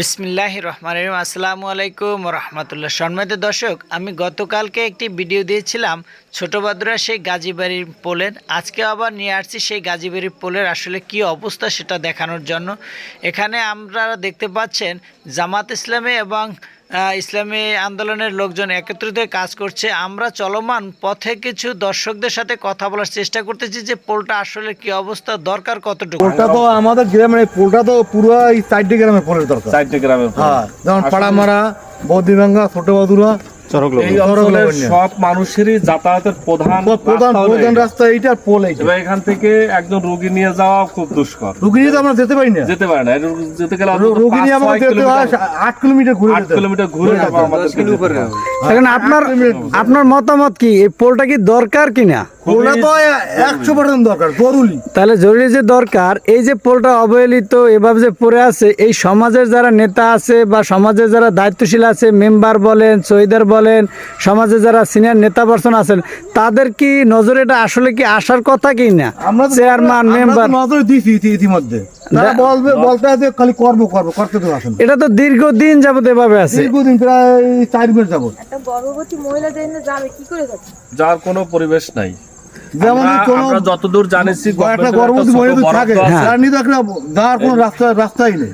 বিসমিল্লাহ রহমান রহিম। আসসালামু আলাইকুম রহমতুল্লাহ। সম্মানিত দর্শক, আমি গতকালকে একটি ভিডিও দিয়েছিলাম ছোট বাদুরা সেই গাজীবাড়ির পোলের। আজকে আবার নিয়ে আসছি সেই গাজীবাড়ির পোলের আসলে কি অবস্থা সেটা দেখানোর জন্য। এখানে আমরা দেখতে পাচ্ছেন জামাত ইসলামে এবং ইসলামী আন্দোলনের লোকজন একত্রিত হয়ে কাজ করছে। আমরা চলমান পথে কিছু দর্শকদের সাথে কথা বলার চেষ্টা করতেছি যে পোলটা আসলে কি অবস্থা দরকার কতটুকু? পোলটা তো আমাদের গ্রামের পোলটা তো পুরো এই চারটি গ্রামে পোলের দরকার। চারটি গ্রামে হ্যাঁ যেমন পাড়ামারা বৌদিভাঙ্গা ছোট বাদুরা সব মানুষেরই যাতায়াতের প্রধান প্রধান প্রধান রাস্তা এইটা আর পোল এইটা। এখান থেকে একজন রোগী নিয়ে যাওয়া খুব দুষ্কর। রোগী নিয়ে আমরা যেতে পারি না। যেতে পারি না। যেতে গেলে রোগী রুগী নিয়ে আমাদের যেতে হয় আট কিলোমিটার ঘুরে আট কিলোমিটার ঘুরে ঘুরে আমাদের যেতে হবে। এখন আপনার আপনার মতামত কি? এই পোলটা কি দরকার কিনা? পোলটা তো একশো পার্সেন্ট দরকার জরুরি তাহলে জরুরি যে দরকার এই যে পোলটা অবহেলিত এভাবে যে পড়ে আছে এই সমাজের যারা নেতা আছে বা সমাজের যারা দায়িত্বশীল আছে মেম্বার বলেন শহীদার বলেন সমাজে যারা সিনিয়র নেতা পার্সন আছেন তাদের কি নজরে এটা আসলে কি আসার কথা কি না আমরা চেয়ারম্যান মেম্বার নজরে দিছি ইতিমধ্যে। তারা বলবে বলতে আছে খালি করব করব করতে তো আসেন এটা তো দীর্ঘদিন যাবত এভাবে আছে। দীর্ঘদিন প্রায় চার মাস যাবত। একটা গর্ভবতী মহিলা না যাবে কি করে যাবে? যার কোনো পরিবেশ নাই। যেমন আমরা- যতদূর জানেছি একটা গর্ভবতী মহিলা থাকে আছে। তার নিয়ে একটা যাওয়ার কোনো রাস্তা রাস্তাই নেই।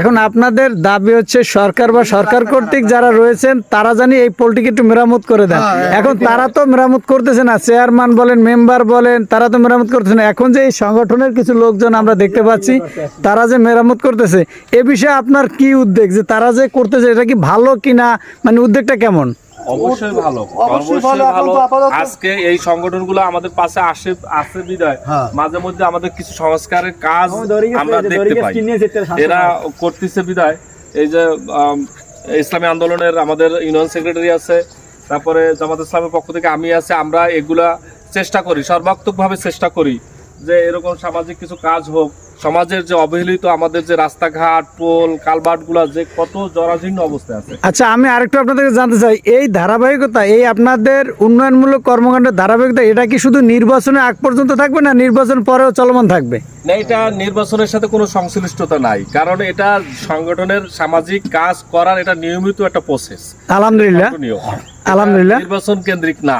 এখন আপনাদের দাবি হচ্ছে সরকার বা সরকার কর্তৃক যারা রয়েছেন তারা জানি এই পোলটিকে একটু মেরামত করে দেন। এখন তারা তো মেরামত করতেছে না। চেয়ারম্যান বলেন মেম্বার বলেন তারা তো মেরামত করতেছে না। এখন যে এই সংগঠনের কিছু লোকজন আমরা দেখতে পাচ্ছি তারা যে মেরামত করতেছে এ বিষয়ে আপনার কি উদ্বেগ? যে তারা যে করতেছে এটা কি ভালো কিনা? মানে উদ্যোগটা কেমন? অবশ্যই ভালো অবশ্যই আজকে এই সংগঠনগুলো আমাদের পাশে আসে আসে বিদায়। হ্যাঁ। মাঝে মধ্যে আমাদের কিছু সংস্কারের কাজ আমরা দেখতে পাই। এরা করতেছে বিদায়। এই যে ইসলামী আন্দোলনের আমাদের ইউনিয়ন সেক্রেটারি আছে তারপরে জামাত ইসলামের পক্ষ থেকে আমি আছে আমরা এগুলা চেষ্টা করি সর্বাত্মকভাবে চেষ্টা করি যে এরকম সামাজিক কিছু কাজ হোক সমাজের যে অবহেলিত, আমাদের যে রাস্তাঘাট, পোল কালভার্টগুলা যে কত জরাজীর্ণ অবস্থা আছে। আচ্ছা আমি আরেকটু আপনাদের জানতে চাই, এই ধারাবাহিকতা, এই আপনাদের উন্নয়নমূলক কর্মকাণ্ডের ধারাবাহিকতা, এটা কি শুধু নির্বাচনে আগ পর্যন্ত থাকবে না নির্বাচন পরেও চলমান থাকবে? না এটা নির্বাচনের সাথে কোনো সংশ্লিষ্টতা নাই কারণ এটা সংগঠনের সামাজিক কাজ করার এটা নিয়মিত একটা প্রসেস আলহামদুলিল্লাহ। আলহামদুলিল্লাহ। নির্বাচন কেন্দ্রিক না।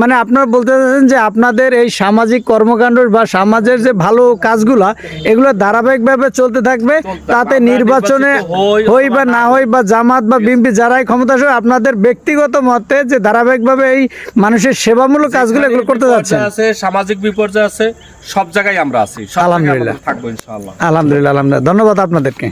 মানে আপনারা বলতে চাচ্ছেন যে আপনাদের এই সামাজিক কর্মকাণ্ড বা সমাজের যে ভালো কাজগুলা এগুলো ধারাবাহিকভাবে চলতে থাকবে তাতে নির্বাচনে হই বা না হই বা জামাত বা বিএনপি যারাই ক্ষমতা আসবে আপনাদের ব্যক্তিগত মতে যে ধারাবাহিকভাবে এই মানুষের সেবামূলক কাজগুলো এগুলো করতে যাচ্ছে আছে সামাজিক বিপর্যয় আছে সব জায়গায় আমরা আছি। আলহামদুলিল্লাহ। আলহামদুলিল্লাহ আলহামদুলিল্লাহ। ধন্যবাদ আপনাদেরকে।